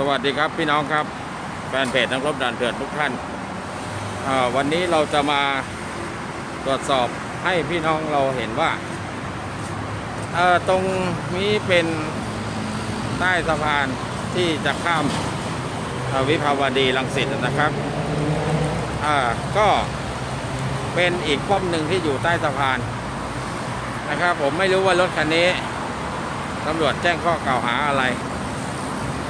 สวัสดีครับพี่น้องครับ แฟนเพจนักรบด่านเถื่อนทุกท่าน วันนี้เราจะมาตรวจสอบให้พี่น้องเราเห็นว่า ตรงนี้เป็นใต้สะพานที่จะข้ามวิภาวดีรังสิตนะครับก็เป็นอีกป้อมหนึ่งที่อยู่ใต้สะพานนะครับ ผมไม่รู้ว่ารถคันนี้ตำรวจแจ้งข้อกล่าวหาอะไร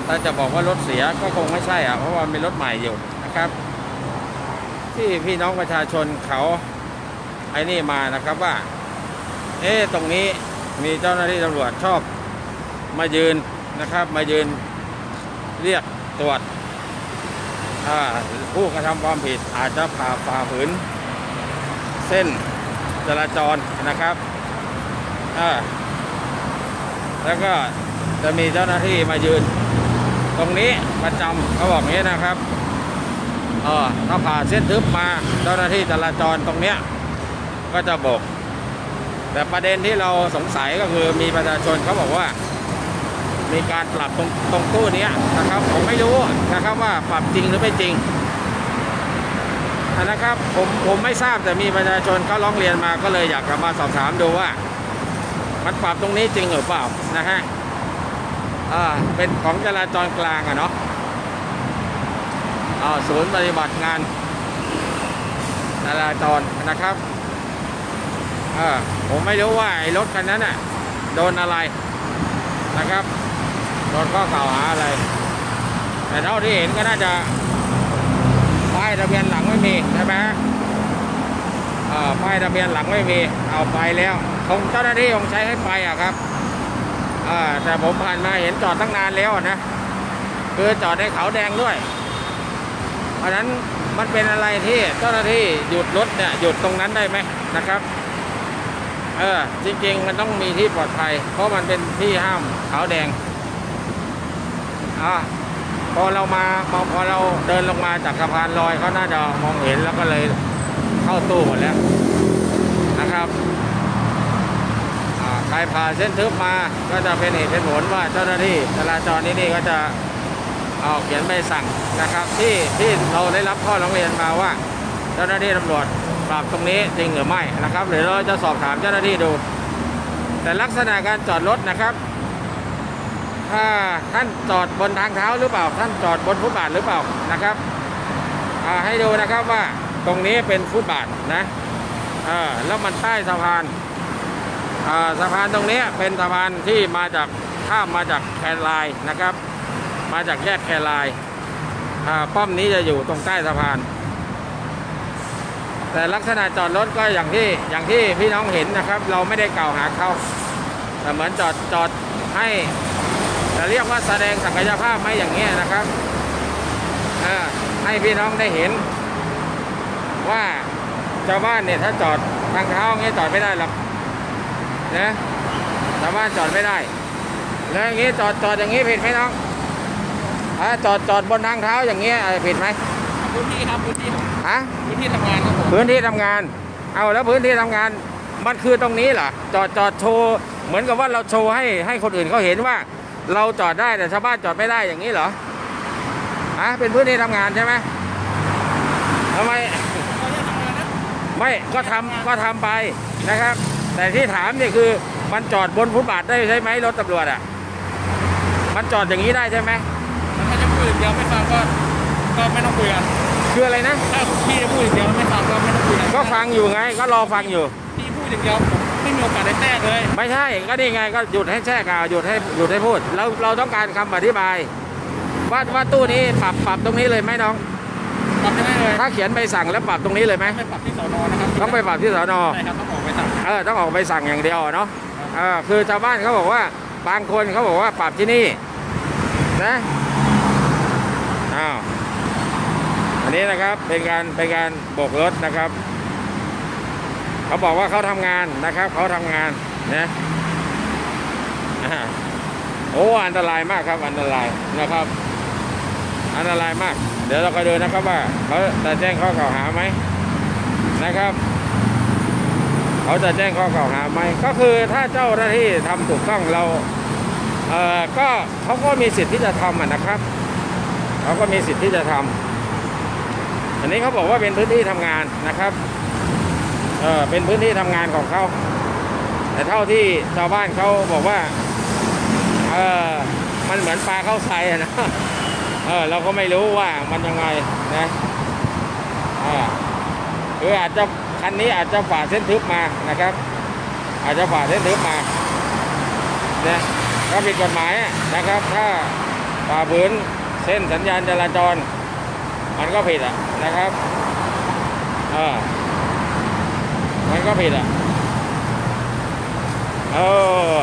ถ้าจะบอกว่ารถเสียก็คงไม่ใช่อะเพราะว่ามีรถใหม่อยู่นะครับ ที่พี่น้องประชาชนเขาไอ้นี่มานะครับว่า เอ๊ะตรงนี้มีเจ้าหน้าที่ตำรวจชอบมายืนนะครับ มายืนเรียกตรวจผู้กระทำความผิดอาจจะผ่าฝ่าฝืน เส้นจราจรนะครับแล้วก็จะมีเจ้าหน้าที่มายืน ตรงนี้ประจำเขาบอกงี้นะครับเออถ้าผ่าเส้นทึบมาเจ้าหน้าที่จราจรตรงเนี้ยก็จะบอก แต่ประเด็นที่เราสงสัยก็คือมีประชาชนเขาบอกว่า มีการปรับตรงตรงตู้นี้นะครับ ผมไม่รู้นะครับว่าปรับจริงหรือไม่จริงนะครับผมผมไม่ทราบแต่มีประชาชนเขาร้องเรียนมาก็เลยอยากจะมาสอบถามดูว่า มันปรับตรงนี้จริงหรือเปล่านะฮะ อ่าเป็นของจราจรกลางอะเนาะอ่าศูนย์ปฏิบัติงานจราจรนะครับอ่าผมไม่รู้ว่าไอ้รถคันนั้นน่ะโดนอะไรนะครับโดนข้อกล่าวหาอะไร แต่เท่าที่เห็นก็น่าจะป้ายทะเบียนหลังไม่มีใช่ไหมฮะอ่าป้ายทะเบียนหลังไม่มี เอาไปแล้วคงเจ้าหน้าที่คงใช้ให้ไปอะครับ แต่ผมผ่านมาเห็นจอดตั้งนานแล้วนะคือจอดในเขาแดงด้วย เพราะนั้นมันเป็นอะไรที่เจ้าหน้าที่หยุดรถเนี่ยหยุดตรงนั้นได้ไหมนะครับเออจริงๆ มันต้องมีที่ปลอดภัย เพราะมันเป็นที่ห้ามขาวแดงอ่าพอเรามาพอพอเราเดินลงมาจากสะพานลอยเขาน่าจะมองเห็นแล้วก็เลยเข้าตู้หมดแล้วนะครับ อ่าใคร ผ่านเส้นทึบมาก็จะเป็นเหตุเป็นผลว่าเจ้าหน้าที่จราจรที่นี่ก็จะเอาเขียนใบสั่งนะครับ ที่ที่เราได้รับข้อร้องเรียนมาว่า เจ้าหน้าที่ตำรวจปราบตรงนี้จริงหรือไม่นะครับ หรือเราจะสอบถามเจ้าหน้าที่ดู แต่ลักษณะการจอดรถนะครับ ถ้าท่านจอดบนทางเท้าหรือเปล่า ท่านจอดบนฟุตบาทหรือเปล่านะครับให้ดูนะครับว่าตรงนี้เป็นฟุตบาทนะแล้วมันใต้สะพาน สะพานตรงนี้เป็นสะพานที่มาจากข้ามมาจากแคนไลน์นะครับ มาจากแยกแคนไลน์ป้อมนี้จะอยู่ตรงใต้สะพาน แต่ลักษณะจอดรถก็อย่างที่อย่างที่พี่น้องเห็นนะครับ เราไม่ได้กล่าวหาเขาแต่เหมือนจอดจอดให้จะเรียกว่าแสดงศักยภาพไหมอย่างเงี้ยนะครับให้พี่น้องได้เห็น ว่าชาวบ้านเนี่ยถ้าจอดทางเท้าเงี้ยจอดไม่ได้หรอก นะชาวบ้านจอดไม่ได้ แล้วอย่างนี้จอดจอดอย่างนี้ผิดไหมน้องอ่าจอดจอดบนทางเท้าอย่างเงี้ยอะผิดไหมพื้นที่ครับพื้นที่ฮะพื้นที่ทำงานครับผมพื้นที่ทำงาน เอาแล้วพื้นที่ทำงานมันคือตรงนี้เหรอจอดจอดโชว์เหมือนกับว่าเราโชว์ให้ให้คนอื่นเขาเห็นว่า เราจอดได้แต่ชาวบ้านจอดไม่ได้อย่างนี้เหรอฮะเป็นพื้นที่ทำงานใช่ไหมทำไมไม่ก็ทำก็ทำไปนะครับ แต่ที่ถามเนี่ยคือมันจอดบนฟุตบาทได้ใช่ไหมรถตำรวจอะ มันจอดอย่างนี้ได้ใช่ไหมถ้าจะพูดอย่างเดียวไม่ฟังก็ก็ไม่ต้องคุยกันคืออะไรนะถ้าพี่จะพูดอย่างเดียวไม่ฟังก็ไม่ต้องคุยกันก็ฟังอยู่ไง ก็รอฟังอยู่พี่พูดอย่างเดียวผมไม่มีโอกาสได้แทรกเลย ไม่ใช่ก็นี่ไงก็หยุดให้แช่กาวหยุดให้หยุดให้พูดแล้วเราต้องการคำอธิบายว่าว่าตู้นี้ปรับปรับตรงนี้เลยไหมน้อง ปรับไม่ได้เลยถ้าเขียนใบสั่งแล้วปรับตรงนี้เลยไหมไม่ปรับที่สอนอนะครับต้องไปปรับที่สอนอใช่ครับต้องออกไปสั่งเออต้องออกใบสั่งอย่างเดียวเนาะเออคือชาวบ้านเขาบอกว่าบางคนเขาบอกว่าปรับที่นี่นะอ้าวอันนี้นะครับเป็นการเป็นการโบกรถนะครับเขาบอกว่าเขาทำงานนะครับเขาทำงานนะอ่าโอ้อันตรายมากครับอันตรายนะครับ อันตรายมาก เดี๋ยวเราก็ดูนะครับว่าเขาจะแจ้งข้อกล่าวหาไหมนะครับเขาจะแจ้งข้อกล่าวหาไหมก็คือถ้าเจ้าหน้าที่ทำถูกต้องเราเอ่อก็เขาก็มีสิทธิ์ที่จะทำอะนะครับเขาก็มีสิทธิ์ที่จะทำอันนี้เขาบอกว่าเป็นพื้นที่ทำงานนะครับเออเป็นพื้นที่ทำงานของเขาแต่เท่าที่ชาวบ้านเขาบอกว่าเออมันเหมือนปลาเข้าใส่อะนะ เออเราก็ไม่รู้ว่ามันยังไงนะอ่าคืออาจจะคันนี้อาจจะฝ่าเส้นทึบมานะครับ อาจจะฝ่าเส้นทึบมาเนี่ยก็ผิดกฎหมายนะครับ ถ้าฝ่าฝืนเส้นสัญญาณจราจร มันก็ผิดอะนะครับเออมันก็ผิดอะเออ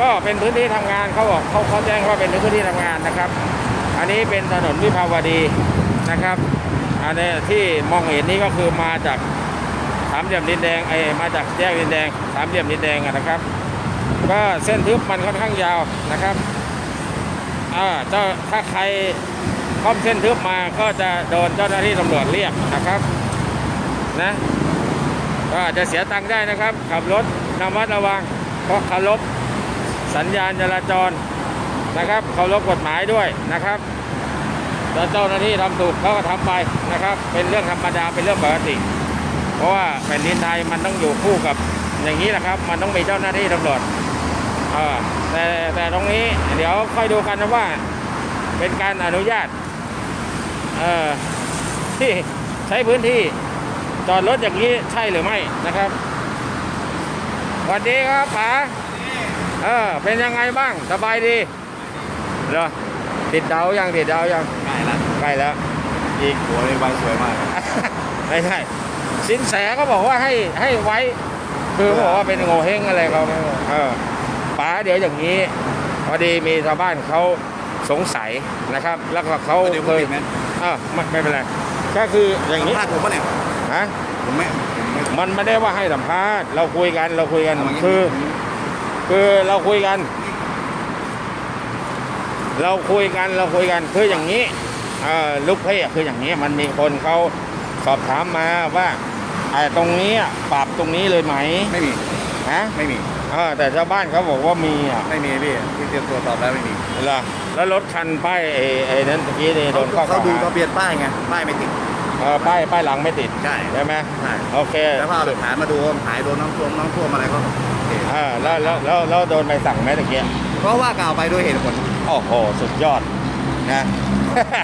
ก็เป็นพื้นที่ทำงานเขาบอกเขาเขาแจ้งว่าเป็นพื้นที่ทำงานนะครับ อันนี้เป็นถนนวิภาวดีนะครับ อันนี้ที่มองเห็นนี่ก็คือมาจากสามเหลี่ยมดินแดงไอ้มาจากแยกดินแดงสามเหลี่ยมดินแดงนะครับ ก็เส้นทึบมันค่อนข้างยาวนะครับอ่าเจ้าถ้าใครข้อมเส้นทึบมาก็จะโดนเจ้าหน้าที่ตำรวจเรียกนะครับนะก็อาจจะเสียตังค์ได้นะครับ ขับรถระมัดระวังเพราะเคารพสัญญาณจราจร นะครับเคารพกฎหมายด้วยนะครับถ้าเจ้าหน้าที่ทำถูกเขาก็ทำไปนะครับ เป็นเรื่องธรรมดาเป็นเรื่องปกติ เพราะว่าแผ่นดินไทยมันต้องอยู่คู่กับอย่างนี้แหละครับ มันต้องมีเจ้าหน้าที่ตำรวจแต่แต่ตรงนี้เดี๋ยวค่อยดูกันนะว่า เป็นการอนุญาตที่ใช้พื้นที่จอดรถอย่างนี้ใช่หรือไม่นะครับสวัสดีครับป๋าเออเป็นยังไงบ้างสบายดี เหรอติดดาวยังติดดาวยังใกล้ละใกล้แล้ว อีกหัวในใบสวยมากไม่ใช่สินแสก็บอกว่าให้ให้ไว้ คือเขาบอกว่าเป็นโงเฮงอะไรเขาไม่รู้เออป๋าเดี๋ยวอย่างนี้พอดีมีชาวบ้านเขาสงสัยนะครับ แล้วก็เขาเดี๋ยวเคผมยปิดไหมเออไม่ไม่เป็นไรก็คืออย่างนี้พลาดผมปะเนี่ยฮะผมไม่ผมไม่มันไม่ได้ว่าให้สัมภาษณ์เราคุยกันเราคุยกันทำย่างนี้คือ คือเราคุยกัน เราคุยกันเราคุยกันคืออย่างนี้เอ่อลูกเพจคืออย่างนี้มันมีคนเขาสอบถามมาว่าไอ้ตรงนี้อะปรับตรงนี้เลยไหมไม่มีฮะไม่มีเออแต่ชาวบ้านเขาบอกว่ามีอะไม่มีพี่ที่เตรียมตรวจสอบแล้วไม่มีเหรอแล้วรถคันป้ายไอ้ไอ้นั้นตะกี้นี่โดนข้อเขากล่าวดูหาทะเบียนป้ายไงป้ายไม่ติดเออป้ายป้ายหลังไม่ติดใช่ใช่ไหมใช่โอเคแล้วก็เอาหลักฐานมาดูว่าหายโดนน้ำท่วมน้ำท่วมอะไรก็โอเคอ่าแล้วแล้วแล้วแล้วโดนใบสั่งไหมตะกี้เพราะว่ากล่าวไปด้วยเหตุผล โอ้โหสุดยอดนะ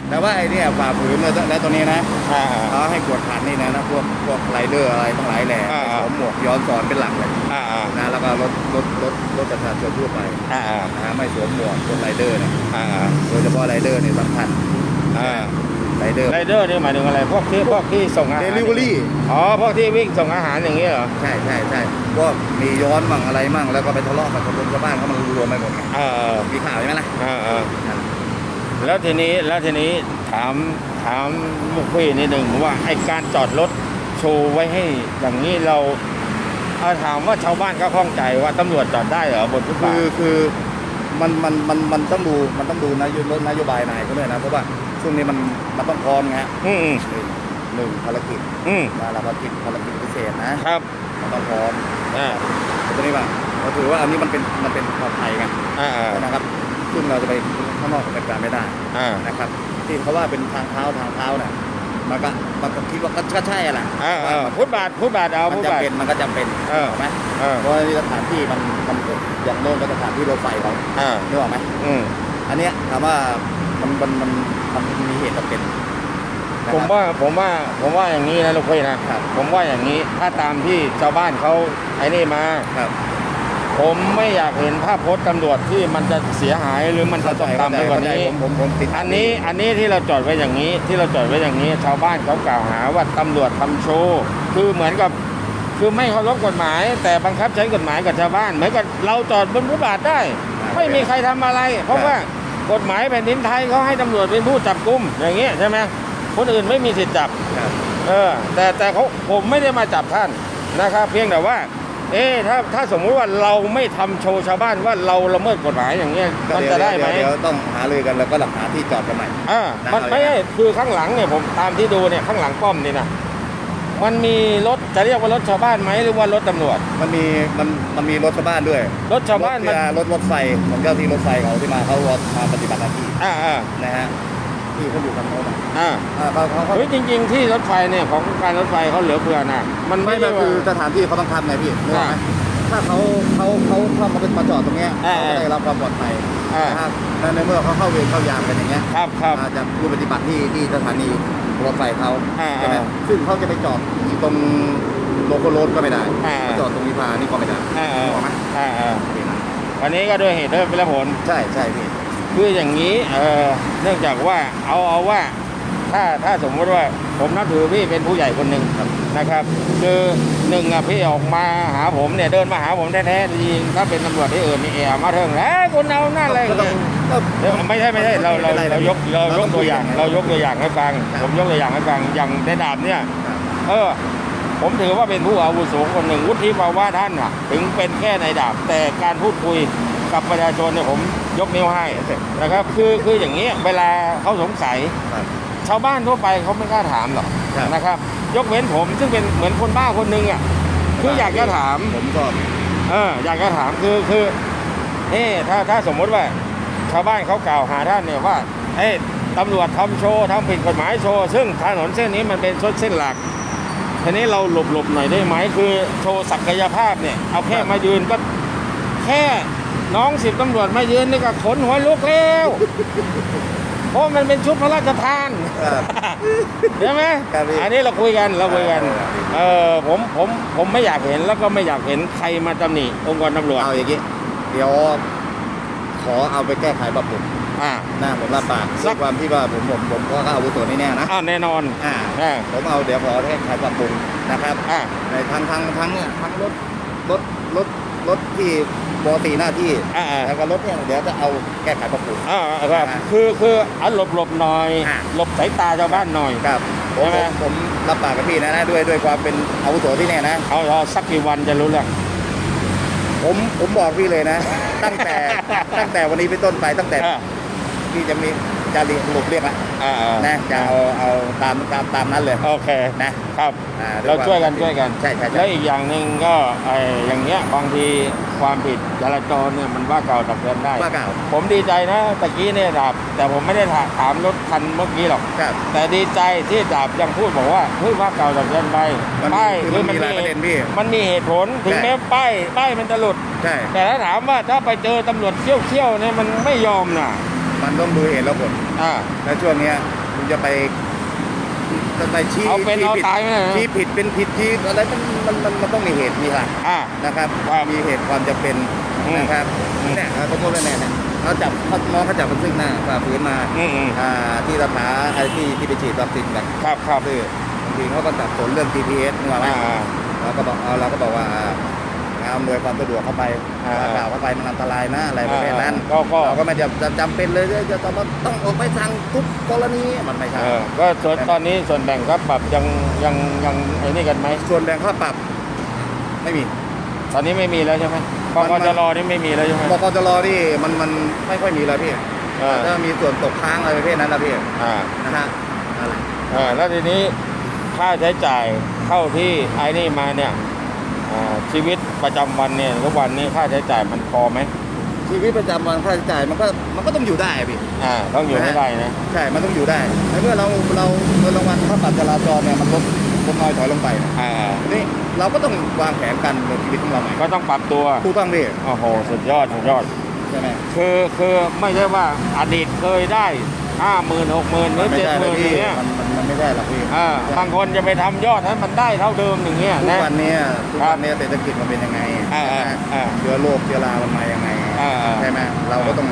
แต่ว่าไอ้เนี่ยฝ่าฝืนแล้วแล้วตัวนี้นะอ่า เขาให้กวดขันนี่นะนะพวกพวกไรเดอร์อะไรทั้งหลายแหล่อ่า สวมหมวกย้อนสอนเป็นหลักเลยอ่าอ่านะแล้วก็รถรถรถรถประชาชนทั่วไปอ่าอ่านะไม่สวมหมวกพวกไรเดอร์เนี่ยอ่าอ่าโดยเฉพาะไรเดอร์เนี่ยสำคัญอ่า ไรเดอร์ ไรเดอร์นี่หมายถึงอะไร พวกที่พวกที่ส่งอาหาร Delivery อ๋อ พวกที่วิ่งส่งอาหารอย่างนี้เหรอ ใช่ใช่ใช่พวกมีย้อนมั่งอะไรมั่งแล้วก็ไปทะเลาะกับคนชาวบ้านเขามันรวมไปหมดไงเออมีข่าวใช่ไหมล่ะเออเออแล้วทีนี้แล้วทีนี้ถามถามลูกพี่นิดหนึ่งว่าไอการจอดรถโชว์ไว้ให้อย่างนี้เราเอาถามว่าชาวบ้านเขาข้องใจว่าตำรวจจอดได้เหรอบนฟุตบาคือทคือมันมันมันมันต้องดูมันต้องดูนโยบายนโยบายนายเขาด้วยนะเพราะว่า ช่วงนี้มันมันต้องพร้อมไงฮะอืมหนึ่งหนึ่งภารกิจอืมมาภารกิจภารกิจพิเศษนะครับมันต้องพร้อมอ่าตรงนี้ว่าเราถือว่าอันนี้มันเป็นมันเป็นปลอดภัยไงอ่าอ่านะครับ ซึ่งเราจะไปข้างนอกเป็นการไม่ได้อ่านะครับ ที่เขาว่าเป็นทางเท้าทางเท้าน่ะมันก็มันก็คิดว่าก็ก็ใช่อะแหละอ่าอ่าฟุตบาทฟุตบาทเอามันฟุตจะบาท เป็นมันก็จำเป็นเออ ถูกไหมเออเพราะว่าสถานที่มันมันอย่างโน้นก็สถานที่รถไฟเขาอ่านึกออกไหม อืม อันเนี้ยถามว่ามันมันมัน มันมีเหตุจำเป็นนะผมครับว่าผมว่าผมว่าอย่างนี้นะลูกพี่นะครับ ผมว่าอย่างนี้ถ้าตามที่ชาวบ้านเขาไอ้นี่มา ครับ ผมไม่อยากเห็นภาพพจน์ตำรวจที่มันจะเสียหายหรือมันจะตกต่ำไปกว่านี้ ผมผมผมติดอันนี้อันนี้ที่เราจอดไว้อย่างนี้ ที่เราจอดไว้อย่างนี้ ชาวบ้านเขากล่าวหาว่าตำรวจทำโชว์คือเหมือนกับคือไม่เคารพกฎหมาย แต่บังคับใช้กฎหมายกับชาวบ้านเหมือนกับเราจอดบนฟุตบาทได้ ไม่มีใครทำอะไร เพราะว่า กฎหมายแผ่นดินไทยเขาให้ตำรวจเป็นผู้จับกุมอย่างเงี้ยใช่ไหมคนอื่นไม่มีสิทธิ์จับครับเออแต่แต่เขาผมไม่ได้มาจับท่านนะครับ เพียงแต่ว่า เอ๊ะถ้าถ้าสมมุติว่าเราไม่ทำโชว์ชาวบ้านว่าเราละเมิดกฎหมายอย่างเงี้ยก็มันเยวจะได้ไหมเยวเดี๋ยวต้องหารือกันแล้วก็หลักหาที่จอดกันใหม่อ่ามันได้ไม่ใช่คือข้างหลังเนี่ยผมตามที่ดูเนี่ยข้างหลังป้อมนี่นะ มันมีรถจะเรียกว่ารถชาวบ้านไหมหรือว่ารถตำรวจ มันมีมันมันมีรถชาวบ้านด้วยรถชาวบ้านรถมันเรือรถรถไฟของเจ้าที่รถไฟเขาที่มาเขามาปฏิบัติหน้าที่อ่าอ่านะฮะที่เขาอยู่กันโน้นอะอ่าอ่าเขาเขาเขาเฮ้ยจริง ๆ ที่รถไฟเนี่ยของการรถไฟเขาเหลือเฟือนะมันไม่ไม่ก็ได้คือว่าสถานที่เขาต้องทำไงพี่นึกออกไหมอ่าถ้าเขาเขาเขาเข้ามาเป็นมาจอดตรงเนี้ยอ่าเขาจะได้รับความปลอดภัยอ่า นะครับและในเมื่อเขาเข้าเวรเข้ายามกันอย่างเงี้ยครับครับ อาจจะผู้ปฏิบัติที่ที่สถานี รถไฟเขาอ่าใช่ไหมอ่าซึ่งเขาจะไปจอดอยู่ตรงโลโกโรดก็ไม่ได้อ่าไปจอดตรงวิภานี่ก็ไม่ได้อ่านึกออกไหมอ่าอ่าวันนี้ก็ด้วยเหตุด้วยและผล ใช่ใช่พี่ คืออย่างนี้เออเนื่องจากว่าเอาเอาว่า ถ้าถ้าสมมติว่าผมนับถือพี่เป็นผู้ใหญ่คนหนึ่งนะครับ คือหนึ่งอะพี่ออกมาหาผมเนี่ยเดินมาหาผมแท้ๆจริงๆถ้าเป็นตำรวจที่อื่นนี่เอะมาเถิงแล้วคุณเอาหน้าอะไรก็ต้อเงี้งยก็เดี๋ยวไม่ใช่ไม่ใช่เราเราเรายกเรายกตัวอย่าง เรายกตัวอย่างให้ฟัง ผมยกตัวอย่างให้ฟังอย่างในดาบเนี่ยเออผมถือว่าเป็นผู้อาวุโสคนหนึ่งวุฒิภาวะท่านอะ ถึงเป็นแค่ในดาบ แต่การพูดคุยกับประชาชนเนี่ยผมยกนิ้วให้นะครับ คือคืออย่างนี้เวลาเขาสงสัยครับ ชาวบ้านทั่วไปเขาไม่กล้าถามหรอกครับ นะครับ ยกเว้นผมซึ่งเป็นเหมือนคนบ้าคนหนึ่งอะคืออยากจะถาม ผมก็ เอออยากจะถามคือคือเอ๊ะถ้าถ้าสมมติว่าชาวบ้านเขากล่าวหาท่านเนี่ยว่าเอ้ยตำรวจทำโชว์ทำผิดกฎหมายโชว์ ซึ่งถนนเส้นนี้มันเป็นเส้นหลักทีนี้เราหลบหลบหน่อยได้ไหมคือโชว์ศักยภาพเนี่ยเอาแค่มายืนก็แค่น้องสิบตำรวจมายืนนี่ก็ขนหัวลุกแล้ว เพราะมันเป็นชุดพระราชทานเอ่อใช่ไหมครับพี่อันนี้เราคุยกันเราคุยกันเออเออผมผมผมไม่อยากเห็นแล้วก็ไม่อยากเห็นใครมาตำหนิองค์กรตำรวจเอาอย่างนี้เดี๋ยวขอเอาไปแก้ไขปรับปรุงอ่าหน้าผมรับปากสัด้วกยความที่ว่าผมผมผมก็อาวุโสนี่แน่นะอ่าแน่นอนอ่าอ่าผมเอาเดี๋ยวขอแก้ไขปรับปรุงนะครับ อ่าในทั้งทั้งทั้งเนี่ยทั้งรถรถรถรถที่ ปกติหน้าที่อ่าอ่าแล้วก็รถเนี่ยเดี๋ยวจะเอาแก้ไขปรับปรุง อ่าครับคือคือเอาหลบหลบหน่อย อ่า หลบสายตาชาวบ้านหน่อย ครับผมใช่ไหม ผมผมรับปากกับพี่นะนะด้วยด้วยความเป็นอาวุโสที่แน่นะ เอาเอาสักกี่วันจะรู้เรื่อง ผมผมบอกพี่เลยนะ ตั้งแต่ ตั้งแต่วันนี้เป็นต้นไปตั้งแต่อ่า พี่จะมี จะเรียกหลบเรียกละอ่าอ่านะจะเอาเอาตามตามตามนั้นเลยโอเคนะครับ อ่เราช่วยกันช่วยกัน ใช่ใช่ใช่ แล้วอีกอย่างหนึ่งก็ไอ้อย่างเงี้ยบางทีความผิดจราจรเนี่ยมันว่าเก่าตักเตือนได้ ว่าเกล่าว ผมดีใจนะตะกี้เนี่ยดาบ แต่ผมไม่ได้ถาถามรถคันเมื่อกี้หรอก ครับ แต่ดีใจที่ดาบยังพูดบอกว่าเฮ้ยว่าเก่าตักเตือนไปมันป้ายคือมันมีหลายประเด็นพี่ มันมีเหตุผลถึงใช่แม้ป้ายป้ายมันจะหลุด ใช่ แต่ถ้าถามว่าถ้าไปเจอตำรวจเขี้ยวเขี้ยวๆเนี่ยมันไม่ยอมนะ มันต้องดูเหตุและผลอ่า แล้วช่วงเนี้ยคุณจะไปจะไปชี้เอาเป็นชี้เอาผิดตายไหมเนี่ยชี้ผิดเป็นผิดชี้อะไรมันมันมันมันต้องมีเหตุมีหลักอ่า นะครับ ครับมีเหตุความจะเป็นอืมนะครับอืม เนี่ยสมมติว่าเนี่ยเนี่ยเขาจับเขาน้องเขาจับมันซึ่งหน้าฝ่าฝืนมาอืมอืมอ่าที่สถาไอ้ที่ที่ไปฉีดวัคซีนกัน ครับครับคือบางทีเขาก็จับผลเรื่อง GPS นี่ว่าไหมอ่า เราก็บอกเอาเราก็บอกว่าอ่าเอาอำนวยความสะดวกเข้าไปอ่ากล่าวเข้าไปมันอันตรายนะอะไรประเภทนั้นก็ก็เราก็ไม่จะจะจำเป็นเลยที่จะต้องต้องออกไปทางทุกกรณีมันไม่ใช่ เออก็ส่วนตอนนี้ส่วนแบ่งครับปรับยังยังยังไอ้นี่กันไหมส่วนแบ่งค่าปรับ ไม่มี ตอนนี้ไม่มีแล้วใช่ไหมกมันกมัน จรนี่ไม่มีแล้วใช่ไหมบกจรนี่มันมันไม่ค่อยมีแล้วพี่เออถ้ามีส่วนตกค้างอะไรประเภทนั้นนะพี่อ่า นะฮะอะไรเออแล้วทีนี้ค่าใช้จ่ายเข้าที่ไอ้นี่มาเนี่ยอ่าชีวิต ประจำวันเนี่ยทุกวันนี้ค่าใช้จ่ายมันพอไหมชีวิตประจำวันค่าใช้จ่ายมันก็มันก็ต้องอยู่ได้อะพี่ อ่า ต้องอยู่ให้ได้นะ ใช่ มันต้องอยู่ได้ในเมื่อเราเราเงินรางวัลค่าปรับจราจรเนี่ยมันลดลดน้อยถอยลงไปนะอ่า ทีนี้เราก็ต้องวางแผนกันในชีวิตของเราใหม่ก็ต้องปรับตัวถูกต้องพี่โอ้โหสุดยอดสุดยอด ใช่ไหมคือคือไม่ใช่ว่าอดีตเคยได้ ห้าหมื่นหกหมื่นหรือไม่เจ็ดใช่หเลมื่ยนอพี่ย่างเงี้ยมันมันมันไม่ได้หรอกพี่อ่าบางคนจะไปทำยอดให้มันได้เท่าเดิมอย่างเงี้ยทุกนะวันเนี้ยทุกครับวันเนี้ยเศรษฐกิจมันเป็นยังไงอ่าอ่าอ่าเชื้อโรคเชื้อรามันมายังไงอ่าอ่าใช่ไหมเราก็ต้อง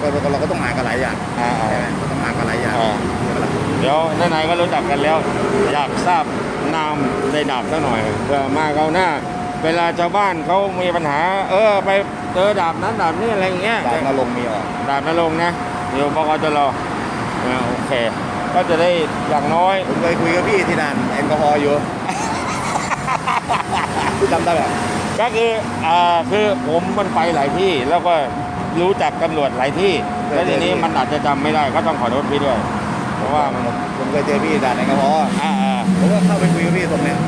ก็ก็เราก็ต้องหากันหลายอย่างอ่าอ่าใช่ไหมก็ต้องหากันหลายอย่างอ่าใช่ไหมล่ะเดี๋ยวไหนๆก็รู้จักกันแล้ว อยากทราบนามในดาบสักหน่อยเพื่อมาเขาวหน้า เวลาชาวบ้านเขามีปัญหา เออไปเจอดาบนั้นดาบนี้อะไรอย่างเงี้ยจากนรงค์มีออกดาบนรงค์นะ เดี๋ยวบกจะรออ่าโอเค ก็จะได้อย่างน้อย ผมเคยคุยกับพี่ที่นั่นแอลกอฮอล์อยู่พี่จำได้ไหมก็คืออ่าคือผมมันไปหลายที่แล้วก็รู้จักตำรวจหลายที่ แล้วทีนี้มันอาจจะจำไม่ได้ก็ต้องขอโทษพี่ด้วย เพราะว่ามันผมเคยเจอพี่ด่านแอลกอฮอล์อ่าอ่าผมก็เข้าไปคุยกับพี่ตรงเนี้ย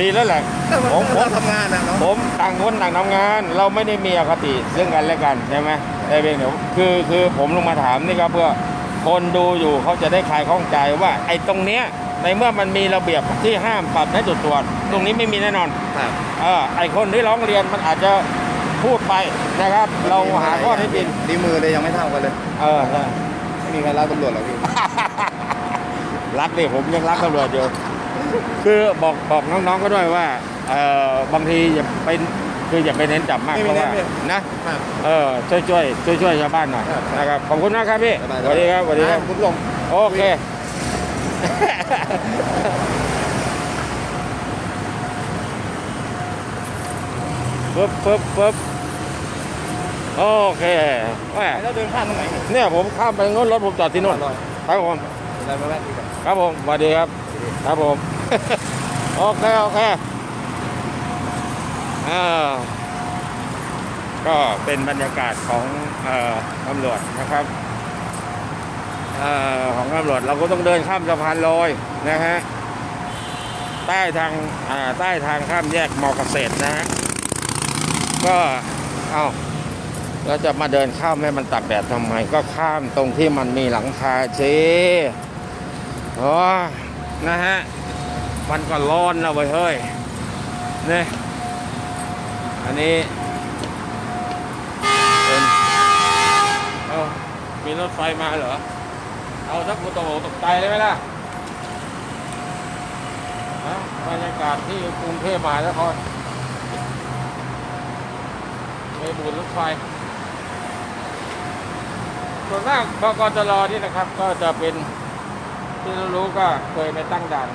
ดีแล้วแหละก็มันผมผก็มทำงานนะเนาะผมต่างคนต่างทำงาน เราไม่ได้มีอคติซึ่งกันและกันใช่ไหม แต่เพียงเดี๋ยวคือคือผมลงมาถามนี่ก็เพื่อคนดูอยู่เขาจะได้คลายข้องใจว่า ไอ้ตรงเนี้ยในเมื่อมันมีระเบียบที่ห้ามปรับให้จุดตรวจ ตรงนี้ไม่มีแน่นอนครับเออไอคนที่ร้องเรียนมันอาจจะพูดไปนะครับ เราหาข้อเท็จจริงดีมือเลยยังไม่เท่ากันเลย เออใช่ไม่มีใครรับตำรวจหรอกพี่รักดิผมยังรักตำรวจอยู่คือบอกบอกน้องๆก็ด้วยว่าเออบางทีอย่าไป คืออย่าไปเน้นจับมากไม่เพไม่ราะว่าเน้นนะเออช่วยช่วยช่วยช่วยชาวบ้านหน่อยครับนะครับขอบคุณมากครับพี่สบายๆสวัสดีครับสวัสดีครับคุณผู้ชมโอเคปึ๊บปึ๊บปึ๊บโอเคแหม่แล้วเดินข้ามตรงไหนเนี่ยเนี่ยผมข้ามไปโน้นรถผมจอดที่โน่นอร่อยครับผมอะไรมาแวะที่กันครับผมสวัสดีครับ ครับผม โอเค โอเคอ่า ก็เป็นบรรยากาศของตำรวจนะครับอของตำรวจเราก็ต้องเดินข้ามสะพานลอยนะฮะใต้ทางาใต้ทางข้ามแยกมอเกษตรนะฮะก็เอาเราจะมาเดินข้ามให้มันตักแดดทำไม ก็ข้ามตรงที่มันมีหลังคาเชโอ้นะฮะ มันก็ร้อนแล้วเว้ยเฮ้ยนี่ย อันนี้เป็นเอ้ามีรถไฟมาเหรอ เอาสักกูตกตกใจเลยไหมล่ะบรรยากาศที่กรุงเทพมหานครไปบูรรถไฟส่วนมากบกจรนี่นะครับ ก็จะเป็นที่เรารู้ก็เคยไปตั้งด่าน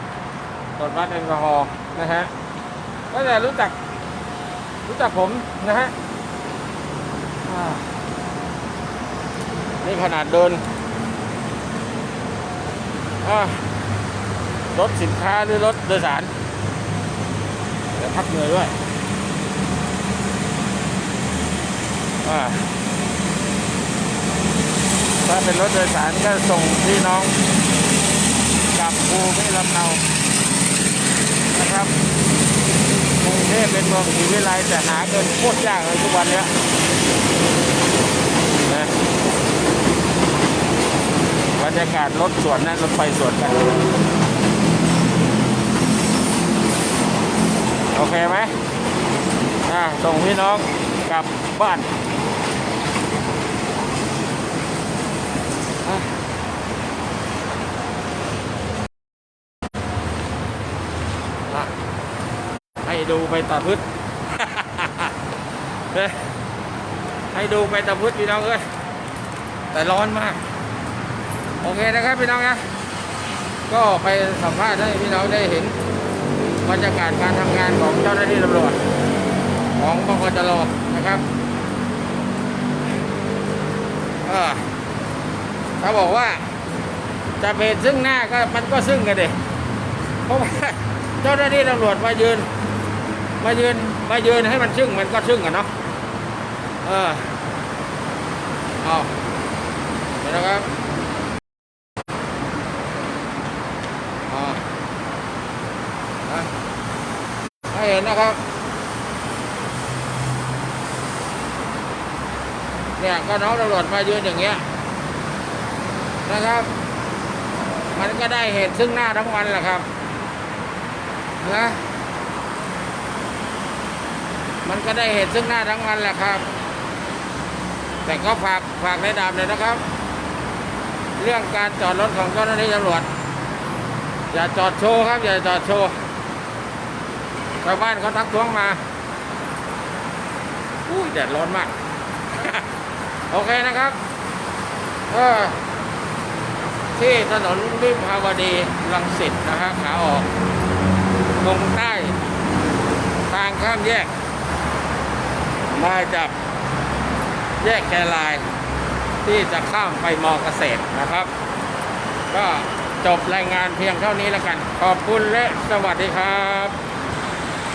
ตรวจวัดแอลกอฮอล์นะฮะก็จะรู้จัก รู้จักผมนะฮะนี่ขนาดเดินรถสินค้าหรือรถโดยสารเดี๋ยวพักเหนื่อยด้วยถ้าเป็นรถโดยสารก็ส่งพี่น้องกับภูมิลำเนานะครับ กรุงเทพเป็นเมืองศรีวิไลแต่หาเงินโคตรยากเลยทุกวันเนี้ยนะบรรยากาศรถสวนนั่นรถไฟสวนกันโอเคไหมอ่าส่งพี่น้องกลับบ้านอะ อะให้ ดูไปตาพืชเฮ้ยให้ดูไปตาพืชพี่น้องเอ้ยแต่ร้อนมาก โอเคนะครับพี่น้องนะก็ไปสัมภาษณ์ให้พี่น้องได้เห็นบรรยากาศการทำงานของเจ้าหน้าที่ตำรวจของบกจรนะครับเออถ้าบอกว่าจะเป็นซึ่งหน้าก็มันก็ซึ่งกันเด็เพราะว่าเจ้าหน้าที่ตำรวจมายืน มายืนมายืนให้มันซึ่งมันก็ซึ่งกันเนาะเออเอาเดี๋ยวนะครับอ๋ออะให้เห็นนะครับเนี่ยก็น้องตำรวจมายืนอย่างเงี้ยนะครับ มันก็ได้เห็นซึ่งหน้าทั้งวันแหละครับนะ มันก็ได้เห็นซึ่งหน้าทั้งวันแหละครับ แต่ก็ฝากฝากในดาบเลยนะครับ เรื่องการจอดรถของเจ้าหน้าที่ตำรวจ อย่าจอดโชว์ครับ อย่าจอดโชว์ชาวบ้านเขาทักท้วงมาอุ้ยแดดร้อนมาก โอเคนะครับเออที่ถนนวิภาวดีรังสิตนะฮะขาออกตรงใต้ทางข้ามแยก มาจากแยกแครายที่จะข้ามไปมอเกษตรนะครับ ก็จบรายงานเพียงเท่านี้แล้วกัน ขอบคุณและสวัสดีครับ